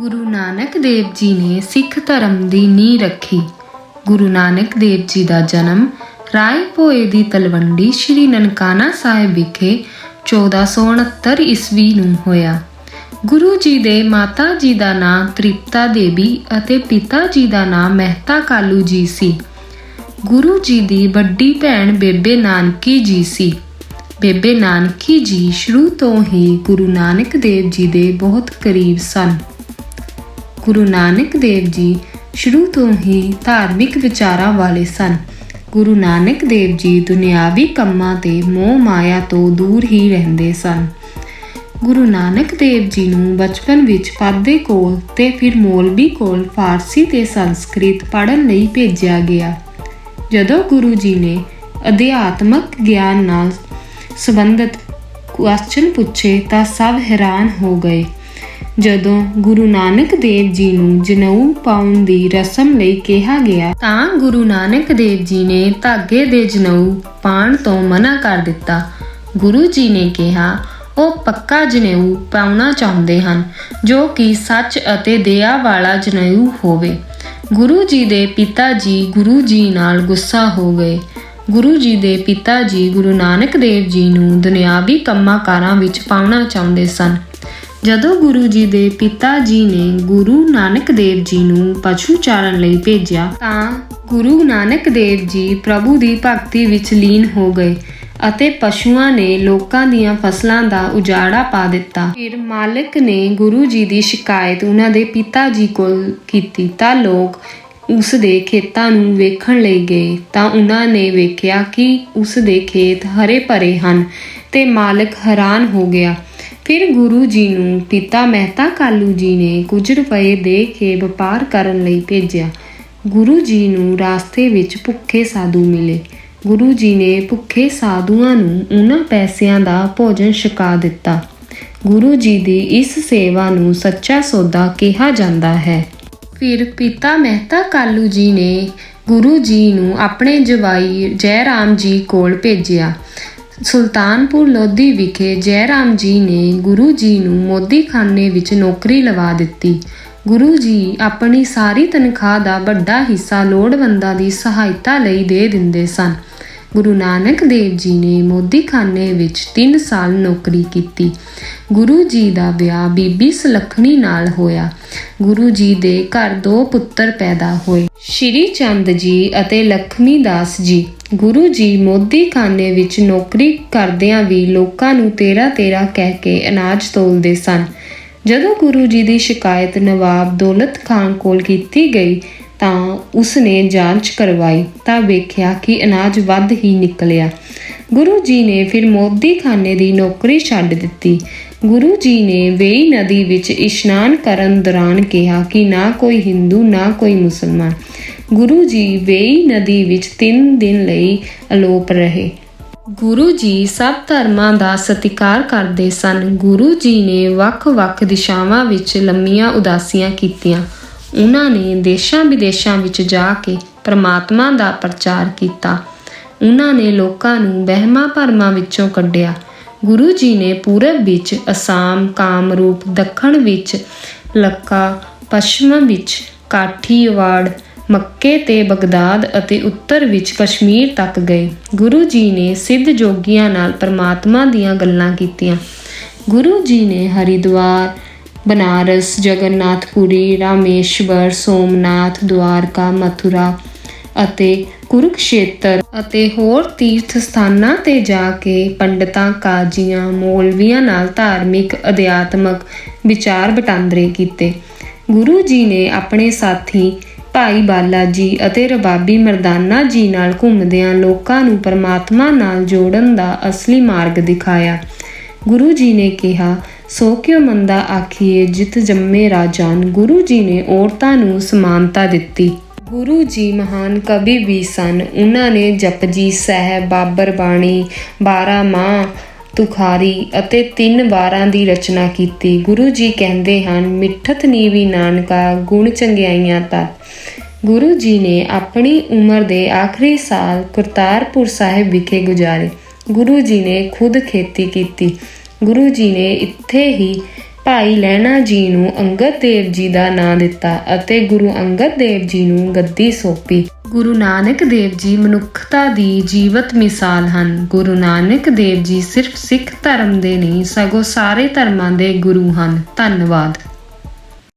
ਗੁਰੂ ਨਾਨਕ ਦੇਵ ਜੀ ਨੇ ਸਿੱਖ ਧਰਮ ਦੀ ਨੀਂਹ ਰੱਖੀ। ਗੁਰੂ ਨਾਨਕ ਦੇਵ ਜੀ ਦਾ ਜਨਮ ਰਾਏ ਭੋਏ ਦੀ ਤਲਵੰਡੀ ਸ੍ਰੀ ਨਨਕਾਣਾ ਸਾਹਿਬ ਵਿਖੇ 1469 ਈਸਵੀ ਨੂੰ ਹੋਇਆ। ਗੁਰੂ ਜੀ ਦੇ ਮਾਤਾ ਜੀ ਦਾ ਨਾਮ ਤ੍ਰਿਪਤਾ ਦੇਵੀ ਅਤੇ ਪਿਤਾ ਜੀ ਦਾ ਨਾਮ ਮਹਿਤਾ ਕਾਲੂ ਜੀ ਸੀ। ਗੁਰੂ ਜੀ ਦੀ ਵੱਡੀ ਭੈਣ ਬੇਬੇ ਨਾਨਕੀ ਜੀ ਸੀ। ਬੇਬੇ ਨਾਨਕੀ ਜੀ ਸ਼ੁਰੂ ਤੋਂ ਹੀ ਗੁਰੂ ਨਾਨਕ ਦੇਵ ਜੀ ਦੇ ਬਹੁਤ ਕਰੀਬ ਸਨ। ਗੁਰੂ ਨਾਨਕ ਦੇਵ ਜੀ ਸ਼ੁਰੂ ਤੋਂ ਹੀ ਧਾਰਮਿਕ ਵਿਚਾਰਾਂ ਵਾਲੇ ਸਨ। ਗੁਰੂ ਨਾਨਕ ਦੇਵ ਜੀ ਦੁਨਿਆਵੀ ਕੰਮਾਂ ਤੇ ਮੋਹ ਮਾਇਆ ਤੋਂ ਦੂਰ ਹੀ ਰਹਿੰਦੇ ਸਨ। ਗੁਰੂ ਨਾਨਕ ਦੇਵ ਜੀ ਨੂੰ ਬਚਪਨ ਵਿੱਚ ਪਾਦੇ ਕੋਲ ਤੇ ਫਿਰ ਮੌਲਵੀ ਕੋਲ ਫਾਰਸੀ ਤੇ ਸੰਸਕ੍ਰਿਤ ਪੜ੍ਹਨ ਲਈ ਭੇਜਿਆ ਗਿਆ। ਜਦੋਂ ਗੁਰੂ ਜੀ ਨੇ ਅਧਿਆਤਮਕ ਗਿਆਨ ਨਾਲ ਸੰਬੰਧਿਤ ਕੁਐਸਚਨ ਪੁੱਛੇ ਤਾਂ ਸਭ ਹੈਰਾਨ ਹੋ ਗਏ। ਜਦੋਂ ਗੁਰੂ ਨਾਨਕ ਦੇਵ ਜੀ ਨੂੰ ਜਨੇਊ ਪਾਉਣ ਦੀ ਰਸਮ ਲਈ ਕਿਹਾ ਗਿਆ, ਤਾਂ ਗੁਰੂ ਨਾਨਕ ਦੇਵ ਜੀ ਨੇ ਧਾਗੇ ਦੇ ਜਨੇਊ ਪਾਉਣ ਤੋਂ ਮਨਾ ਕਰ ਦਿੱਤਾ। ਗੁਰੂ ਜੀ ਨੇ ਕਿਹਾ, ਉਹ ਪੱਕਾ ਜਨੇਊ ਪਾਉਣਾ ਚਾਹੁੰਦੇ ਹਨ, ਜੋ ਕਿ ਸੱਚ ਅਤੇ ਦਇਆ ਵਾਲਾ ਜਨੇਊ ਹੋਵੇ। ਗੁਰੂ ਜੀ ਦੇ ਪਿਤਾ ਜੀ ਗੁਰੂ ਜੀ ਨਾਲ ਗੁੱਸਾ ਹੋ ਗਏ। ਗੁਰੂ ਜੀ ਦੇ ਪਿਤਾ ਜੀ ਗੁਰੂ ਨਾਨਕ ਦੇਵ ਜੀ ਨੂੰ ਦੁਨਿਆਵੀ ਕੰਮਾਂ ਕਾਰਾਂ ਵਿੱਚ ਪਾਉਣਾ ਚਾਹੁੰਦੇ ਸਨ। ਜਦੋਂ ਗੁਰੂ ਜੀ ਦੇ ਪਿਤਾ ਜੀ ਨੇ ਗੁਰੂ ਨਾਨਕ ਦੇਵ ਜੀ ਨੂੰ ਪਸ਼ੂ ਚਾਰਨ ਲਈ ਭੇਜਿਆ, ਤਾਂ ਗੁਰੂ ਨਾਨਕ ਦੇਵ ਜੀ ਪ੍ਰਭੂ ਦੀ ਭਗਤੀ ਵਿੱਚ ਲੀਨ ਹੋ ਗਏ ਅਤੇ ਪਸ਼ੂਆਂ ਨੇ ਲੋਕਾਂ ਦੀਆਂ ਫਸਲਾਂ ਦਾ ਉਜਾੜਾ ਪਾ ਦਿੱਤਾ। ਫਿਰ ਮਾਲਕ ਨੇ ਗੁਰੂ ਜੀ ਦੀ ਸ਼ਿਕਾਇਤ ਉਹਨਾਂ ਦੇ ਪਿਤਾ ਜੀ ਕੋਲ ਕੀਤੀ, ਤਾਂ ਲੋਕ ਉਸ ਦੇ ਖੇਤਾਂ ਨੂੰ ਵੇਖਣ ਲਈ ਗਏ। ਤਾਂ ਉਹਨਾਂ ਨੇ ਵੇਖਿਆ ਕਿ ਉਸ ਦੇ ਖੇਤ ਹਰੇ ਭਰੇ ਹਨ ਤੇ ਮਾਲਕ ਹੈਰਾਨ ਹੋ ਗਿਆ। ਫਿਰ ਗੁਰੂ ਜੀ ਨੂੰ ਪਿਤਾ ਮਹਿਤਾ ਕਾਲੂ ਜੀ ਨੇ ਕੁਝ ਰੁਪਏ ਦੇ ਕੇ ਵਪਾਰ ਕਰਨ ਲਈ ਭੇਜਿਆ। ਗੁਰੂ ਜੀ ਨੂੰ ਰਾਸਤੇ ਵਿੱਚ ਭੁੱਖੇ ਸਾਧੂ ਮਿਲੇ। ਗੁਰੂ ਜੀ ਨੇ ਭੁੱਖੇ ਸਾਧੂਆਂ ਨੂੰ ਉਹਨਾਂ ਪੈਸਿਆਂ ਦਾ ਭੋਜਨ ਛਕਾ ਦਿੱਤਾ। ਗੁਰੂ ਜੀ ਦੀ ਇਸ ਸੇਵਾ ਨੂੰ ਸੱਚਾ ਸੌਦਾ ਕਿਹਾ ਜਾਂਦਾ ਹੈ। ਫਿਰ ਪਿਤਾ ਮਹਿਤਾ ਕਾਲੂ ਜੀ ਨੇ ਗੁਰੂ ਜੀ ਨੂੰ ਆਪਣੇ ਜਵਾਈ ਜੈ ਰਾਮ ਜੀ ਕੋਲ ਭੇਜਿਆ। ਸੁਲਤਾਨਪੁਰ ਲੋਧੀ ਵਿਖੇ ਜੈ ਰਾਮ ਜੀ ਨੇ ਗੁਰੂ ਜੀ ਨੂੰ ਮੋਦੀਖਾਨੇ ਵਿੱਚ ਨੌਕਰੀ ਲਵਾ ਦਿੱਤੀ। ਗੁਰੂ ਜੀ ਆਪਣੀ ਸਾਰੀ ਤਨਖਾਹ ਦਾ ਵੱਡਾ ਹਿੱਸਾ ਲੋੜਵੰਦਾਂ ਦੀ ਸਹਾਇਤਾ ਲਈ ਦੇ ਦਿੰਦੇ ਸਨ। ਗੁਰੂ ਨਾਨਕ ਦੇਵ ਜੀ ਨੇ ਮੋਦੀਖਾਨੇ ਵਿੱਚ 3 ਸਾਲ ਨੌਕਰੀ ਕੀਤੀ। ਗੁਰੂ ਜੀ ਦਾ ਵਿਆਹ ਬੀਬੀ ਸੁਲੱਖਣੀ ਨਾਲ ਹੋਇਆ। ਗੁਰੂ ਜੀ ਦੇ ਘਰ ਦੋ ਪੁੱਤਰ ਪੈਦਾ ਹੋਏ, ਸ਼੍ਰੀ ਚੰਦ ਜੀ ਅਤੇ ਲਖਮੀ ਦਾਸ ਜੀ। ਗੁਰੂ ਜੀ ਮੋਦੀਖਾਨੇ ਵਿੱਚ ਨੌਕਰੀ ਕਰਦਿਆਂ ਵੀ ਲੋਕਾਂ ਨੂੰ ਤੇਰਾ ਤੇਰਾ ਕਹਿ ਕੇ ਅਨਾਜ ਤੋਲਦੇ ਸਨ। ਜਦੋਂ ਗੁਰੂ ਜੀ ਦੀ ਸ਼ਿਕਾਇਤ ਨਵਾਬ ਦੌਲਤ ਖਾਨ ਕੋਲ ਕੀਤੀ ਗਈ ਤਾਂ ਉਸਨੇ ਜਾਂਚ ਕਰਵਾਈ ਤਾਂ ਵੇਖਿਆ ਕਿ ਅਨਾਜ ਵੱਧ ਹੀ ਨਿਕਲਿਆ। ਗੁਰੂ ਜੀ ਨੇ ਫਿਰ ਮੋਦੀਖਾਨੇ ਦੀ ਨੌਕਰੀ ਛੱਡ ਦਿੱਤੀ। ਗੁਰੂ ਜੀ ਨੇ ਵੇਈ ਨਦੀ ਵਿੱਚ ਇਸ਼ਨਾਨ ਕਰਨ ਦੌਰਾਨ ਕਿਹਾ ਕਿ ਨਾ ਕੋਈ ਹਿੰਦੂ, ਨਾ ਕੋਈ ਮੁਸਲਮਾਨ। ਗੁਰੂ ਜੀ ਵੇਈ ਨਦੀ ਵਿੱਚ 3 ਦਿਨ ਲਈ ਅਲੋਪ ਰਹੇ। ਗੁਰੂ ਜੀ ਸਭ ਧਰਮਾਂ ਦਾ ਸਤਿਕਾਰ ਕਰਦੇ ਸਨ। ਗੁਰੂ ਜੀ ਨੇ ਵੱਖ-ਵੱਖ ਦਿਸ਼ਾਵਾਂ ਵਿੱਚ ਲੰਮੀਆਂ ਉਦਾਸੀਆਂ ਕੀਤੀਆਂ। ਉਹਨਾਂ ਨੇ ਦੇਸ਼ਾਂ ਵਿਦੇਸ਼ਾਂ ਵਿੱਚ ਜਾ ਕੇ ਪ੍ਰਮਾਤਮਾ ਦਾ ਪ੍ਰਚਾਰ ਕੀਤਾ। ਉਹਨਾਂ ਨੇ ਲੋਕਾਂ ਨੂੰ ਵਹਿਮਾਂ ਭਰਮਾਂ ਵਿੱਚੋਂ ਕੱਢਿਆ। ਗੁਰੂ ਜੀ ਨੇ ਪੂਰਬ ਵਿੱਚ ਅਸਾਮ, ਕਾਮਰੂਪ, ਦੱਖਣ ਵਿੱਚ ਲੱਕਾ, ਪੱਛਮ ਵਿੱਚ ਕਾਠੀਵਾੜ ਮੱਕੇ ਤੇ ਬਗਦਾਦ ਅਤੇ ਉੱਤਰ ਵਿੱਚ ਕਸ਼ਮੀਰ ਤੱਕ ਗਏ। ਗੁਰੂ ਜੀ ਨੇ ਸਿੱਧ ਜੋਗੀਆਂ ਨਾਲ ਪਰਮਾਤਮਾ ਦੀਆਂ ਗੱਲਾਂ ਕੀਤੀਆਂ। ਗੁਰੂ ਜੀ ਨੇ ਹਰਿਦੁਆਰ, ਬਨਾਰਸ, ਜਗਨਨਾਥਪੁਰੀ, ਰਾਮੇਸ਼ਵਰ, ਸੋਮਨਾਥ, ਦੁਆਰਕਾ, ਮਥੁਰਾ ਅਤੇ ਕੁਰੂਕਸ਼ੇਤਰ ਅਤੇ ਹੋਰ ਤੀਰਥ ਸਥਾਨਾਂ ਤੇ ਜਾ ਕੇ ਪੰਡਤਾਂ ਕਾਜ਼ੀਆਂ ਮੌਲਵੀਆਂ ਨਾਲ ਧਾਰਮਿਕ ਅਧਿਆਤਮਕ ਵਿਚਾਰ ਵਟਾਂਦਰੇ ਕੀਤੇ। ਗੁਰੂ ਜੀ ਨੇ ਆਪਣੇ ਸਾਥੀ ਭਾਈ ਬਾਲਾ ਜੀ ਅਤੇ ਰਬਾਬੀ ਮਰਦਾਨਾ ਜੀ ਨਾਲ ਘੁੰਮਦਿਆਂ ਲੋਕਾਂ ਨੂੰ ਪਰਮਾਤਮਾ ਨਾਲ ਜੋੜਨ ਦਾ ਅਸਲੀ ਮਾਰਗ ਦਿਖਾਇਆ। ਗੁਰੂ ਜੀ ਨੇ ਕਿਹਾ, ਸੋ ਕਿਉ ਮੰਦਾ ਆਖੀਏ ਜਿਤ ਜੰਮੇ ਰਾਜਾਨ? ਗੁਰੂ ਜੀ ਨੇ ਔਰਤਾਂ ਨੂੰ ਸਮਾਨਤਾ ਦਿੱਤੀ। ਗੁਰੂ ਜੀ ਮਹਾਨ ਕਵੀ ਵੀ ਸਨ। ਉਹਨਾਂ ਨੇ ਜਪਜੀ ਸਾਹਿਬ, ਬਾਬਰ ਬਾਣੀ 12 ਮਾਂ ਤੁਖਾਰੀ ਅਤੇ ਤਿੰਨ ਵਾਰਾਂ ਦੀ ਰਚਨਾ ਕੀਤੀ। ਗੁਰੂ ਜੀ ਕਹਿੰਦੇ ਹਨ, ਮਿੱਠਤ ਨੀਵੀ ਨਾਨਕਾ, ਗੁਣ ਚੰਗਿਆਈਆਂ ਤਾਂ। ਗੁਰੂ ਜੀ ਨੇ ਆਪਣੀ ਉਮਰ ਦੇ ਆਖਰੀ ਸਾਲ ਕਰਤਾਰਪੁਰ ਸਾਹਿਬ ਵਿਖੇ ਗੁਜ਼ਾਰੇ। ਗੁਰੂ ਜੀ ਨੇ ਖੁਦ ਖੇਤੀ ਕੀਤੀ। ਗੁਰੂ ਜੀ ਨੇ ਇੱਥੇ ਹੀ ਭਾਈ ਲਹਿਣਾ ਜੀ ਨੂੰ ਅੰਗਦ ਦੇਵ ਜੀ ਦਾ ਨਾਂ ਦਿੱਤਾ ਅਤੇ ਗੁਰੂ ਅੰਗਦ ਦੇਵ ਜੀ ਨੂੰ ਗੱਦੀ ਸੌਂਪੀ। ਗੁਰੂ ਨਾਨਕ ਦੇਵ ਜੀ ਮਨੁੱਖਤਾ ਦੀ ਜੀਵਤ ਮਿਸਾਲ ਹਨ। ਗੁਰੂ ਨਾਨਕ ਦੇਵ ਜੀ ਸਿਰਫ ਸਿੱਖ ਧਰਮ ਦੇ ਨਹੀਂ, ਸਗੋਂ ਸਾਰੇ ਧਰਮਾਂ ਦੇ ਗੁਰੂ ਹਨ। ਧੰਨਵਾਦ।